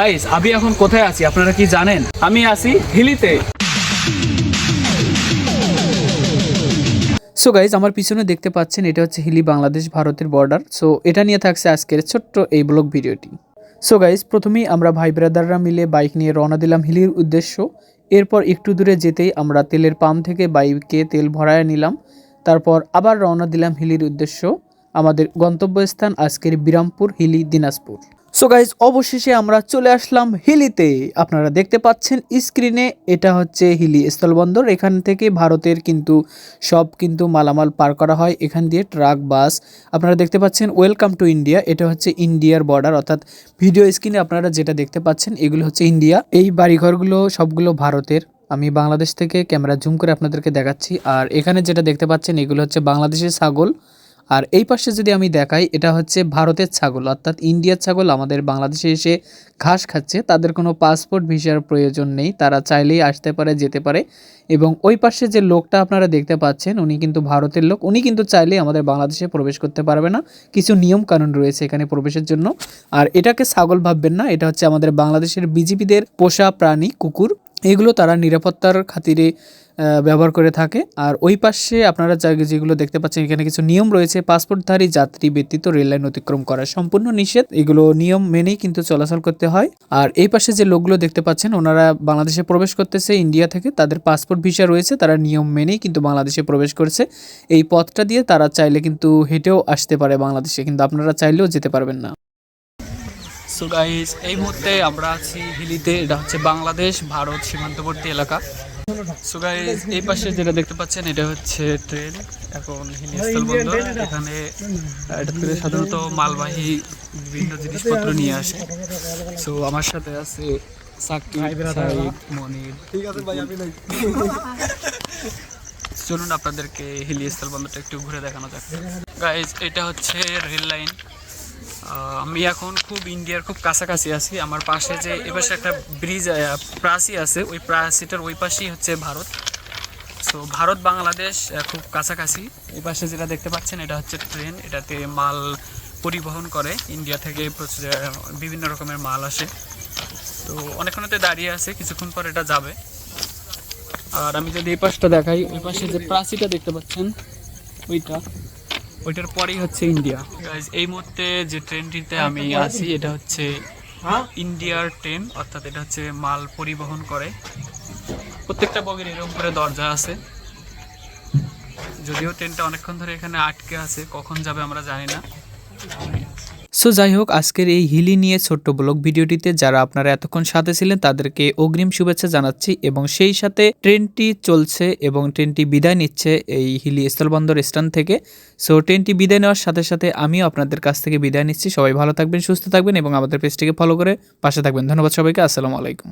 Guys আমি এখন কোথায় আছি? আপনারা কি জানেন? আমি আছি হিলিতে। সো গাইজ আমার পিছনে দেখতে পাচ্ছেন, এটা হচ্ছে হিলি বাংলাদেশ ভারতের বর্ডার সো এটা নিয়ে থাকছে আজকের ছোট্ট এই ব্লগ ভিডিওটি। সো গাইজ প্রথমেই আমরা ভাই ব্রাদাররা মিলে বাইক নিয়ে রওনা দিলাম হিলির উদ্দেশ্য। এরপর একটু দূরে যেতেই আমরা তেলের পাম্প থেকে বাইকে তেল ভরায় নিলাম। তারপর আবার রওনা দিলাম হিলির উদ্দেশ্য। আমাদের গন্তব্যস্থান আজকের বিরামপুর, হিলি, দিনাজপুর। সো গাইজ অবশেষে আমরা চলে আসলাম হিলিতে। আপনারা দেখতে পাচ্ছেন স্ক্রিনে এটা হচ্ছে হিলি স্থলবন্দর। এখান থেকে ভারতের কিন্তু সব কিন্তু মালামাল পার করা হয় এখান দিয়ে ট্রাক, বাস। আপনারা দেখতে পাচ্ছেন ওয়েলকাম টু ইন্ডিয়া এটা হচ্ছে ইন্ডিয়ার বর্ডার অর্থাৎ ভিডিও স্ক্রিনে আপনারা যেটা দেখতে পাচ্ছেন, এগুলো হচ্ছে ইন্ডিয়া এই বাড়িঘরগুলো সবগুলো ভারতের। আমি বাংলাদেশ থেকে ক্যামেরা জুম করে আপনাদেরকে দেখাচ্ছি। আর এখানে যেটা দেখতে পাচ্ছেন, এগুলো হচ্ছে বাংলাদেশের ছাগল। আর এই পাশে যদি আমি দেখাই, এটা হচ্ছে ভারতের ছাগল, অর্থাৎ ইন্ডিয়ার ছাগল। আমাদের বাংলাদেশে এসে ঘাস খাচ্ছে, তাদের কোনো পাসপোর্ট, ভিসার প্রয়োজন নেই, তারা চাইলেই আসতে পারে, যেতে পারে। এবং ওই পাশে যে লোকটা আপনারা দেখতে পাচ্ছেন, উনি কিন্তু ভারতের লোক। উনি কিন্তু চাইলেই আমাদের বাংলাদেশে প্রবেশ করতে পারবে না। কিছু নিয়ম কানুন রয়েছে এখানে প্রবেশের জন্য। আর এটাকে ছাগল ভাববেন না, এটা হচ্ছে আমাদের বাংলাদেশের বিজিবিদের পোষা প্রাণী, কুকুর। এগুলো তারা নিরাপত্তার খাতিরে ব্যবহার করে থাকে। আর ওই পাশে আপনারা যেগুলো দেখতে পাচ্ছেন, এখানে কিছু নিয়ম রয়েছে। পাসপোর্টধারী যাত্রী ব্যতীত রেল লাইন অতিক্রম করা সম্পূর্ণ নিষেধ। এগুলো নিয়ম মেনেই কিন্তু চলাচল করতে হয়। আর এই পাশে যে লোকগুলো দেখতে পাচ্ছেন, ওনারা বাংলাদেশে প্রবেশ করতেছে, ইন্ডিয়া থেকে। তাদের পাসপোর্ট ভিসা রয়েছে, তারা নিয়ম মেনেই কিন্তু বাংলাদেশে প্রবেশ করছে। এই পথটা দিয়ে তারা চাইলে কিন্তু হেঁটেও আসতে পারে বাংলাদেশে। কিন্তু আপনারা চাইলেও যেতে পারবেন না। সো গাইস এই মুহূর্তে আমরা আছি হিলিতে। এটা হচ্ছে বাংলাদেশ ভারত সীমান্তবর্তী এলাকা। সো গাইস এই পাশে যেটা দেখতে পাচ্ছেন এটা হচ্ছে ট্রেন। এখন হিলি স্থলবন্দর এখানে এটা সাধারণত মালবাহী বিভিন্ন জিনিসপত্র নিয়ে আসে। সো আমার সাথে আছে সাকিব সাইদ মনির চলুন আপনাদেরকে হিলি স্থলবন্দরটা একটু ঘুরে দেখানো যাক। গাইজ এটা হচ্ছে রেল লাইন। আমি এখন খুব ইন্ডিয়ার খুব কাছাকাছি আছি। আমার পাশে যে এপাশে একটা ব্রিজ প্রাসি আছে, ওই প্রাসিটার ওই পাশেই হচ্ছে ভারত। সো ভারত, বাংলাদেশ খুব কাছাকাছি। এই পাশে যেটা দেখতে পাচ্ছেন, এটা হচ্ছে ট্রেন। এটাতে মাল পরিবহন করে। ইন্ডিয়া থেকে বিভিন্ন রকমের মাল আসে। তো, অনেকক্ষণতে দাঁড়িয়ে আছে, কিছুক্ষণ পর এটা যাবে। আর আমি যদি এই পাশটা দেখাই, ওই পাশে যে প্রাচীটা দেখতে পাচ্ছেন, ওইটা। ওইটার পরেই হচ্ছে ইন্ডিয়া। এই মুহূর্তে যে ট্রেনটিতে আমি আছি, এটা হচ্ছে ইন্ডিয়ার ট্রেন, অর্থাৎ এটা হচ্ছে মাল পরিবহন করে। প্রত্যেকটা বগির এরকম করে দরজা আছে। যদিও ট্রেনটা অনেকক্ষণ ধরে এখানে আটকে আছে, কখন যাবে আমরা জানি না। সো যাই হোক আজকের এই হিলি নিয়ে ছোট্ট ব্লগ ভিডিওটিতে যারা আপনারা এতক্ষণ সাথে ছিলেন, তাদেরকে অগ্রিম শুভেচ্ছা জানাচ্ছি এবং সেই সাথে ট্রেনটি চলছে এবং ট্রেনটি বিদায় নিচ্ছে এই হিলি স্থলবন্দর স্ট্যান্ড থেকে। সো ট্রেনটি বিদায় নেওয়ার সাথে সাথে আমিও আপনাদের কাছ থেকে বিদায় নিচ্ছি। সবাই ভালো থাকবেন, সুস্থ থাকবেন এবং আমাদের পেজটিকে ফলো করে পাশে থাকবেন। ধন্যবাদ সবাইকে, আসসালামু আলাইকুম।